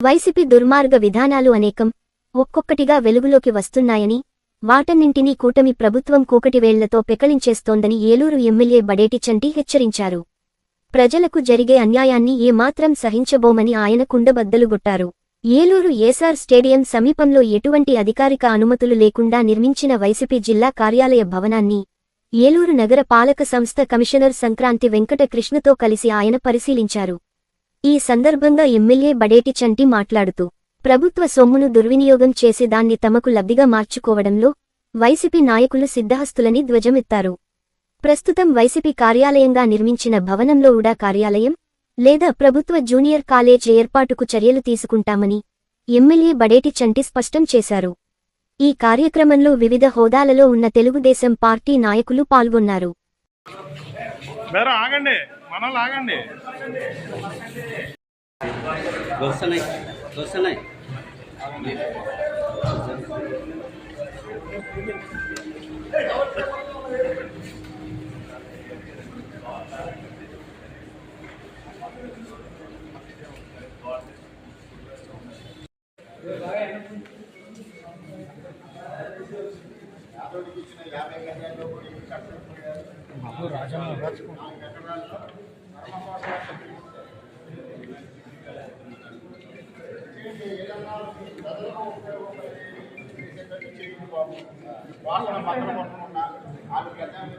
YCP దుర్మార్గ విధానాలు అనేకం ఒక్కొక్కటిగా వెలుగులోకి వస్తున్నాయని వాటన్నింటినీ కూటమి ప్రభుత్వం కూకటివేళ్ళతో పెకలించేస్తోందని ఏలూరు ఎమ్మెల్యే బడేటి చంటి హెచ్చరించారు. ప్రజలకు జరిగే అన్యాయాన్ని ఏమాత్రం సహించబోమని ఆయన కుండబద్దలుగొట్టారు. ఏలూరు ఏసార్ స్టేడియం సమీపంలో ఎటువంటి అధికారిక అనుమతులు లేకుండా నిర్మించిన వైసీపీ జిల్లా కార్యాలయ భవనాన్ని ఏలూరు నగర పాలక సంస్థ కమిషనర్ సంక్రాంతి వెంకట కృష్ణతో కలిసి ఆయన పరిశీలించారు. ఈ సందర్భంగా ఎమ్మెల్యే బడేటి చంటి మాట్లాడుతూ ప్రభుత్వ సొమ్మును దుర్వినియోగం చేసి దాన్ని తమకు లబ్ధిగా మార్చుకోవడంలో వైసీపీ నాయకులు సిద్ధహస్తులని ధ్వజమెత్తారు. ప్రస్తుతం వైసీపీ కార్యాలయంగా నిర్మించిన భవనంలో ఉడా కార్యాలయం లేదా ప్రభుత్వ జూనియర్ కాలేజ్ ఏర్పాటుకు చర్యలు తీసుకుంటామని ఎమ్మెల్యే బడేటి చంటి స్పష్టం చేశారు. ఈ కార్యక్రమంలో వివిధ హోదాలలో ఉన్న తెలుగుదేశం పార్టీ నాయకులు పాల్గొన్నారు. వేరే ఆగండి. మనల్ని ఆగండి. వస్తున్నాయి వస్తున్నాయి అతడికి ఇచ్చిన యాభై గజాల్లో కూడా ఇవి కట్టకపోయారు నాలుగు ఎకరాల్లో ఏదన్నా ప్రజలకు ఉపయోగపడే చేయండి బాబు వాళ్ళని పక్కన పట్టుకున్నా వాళ్ళు ప్రజాన్ని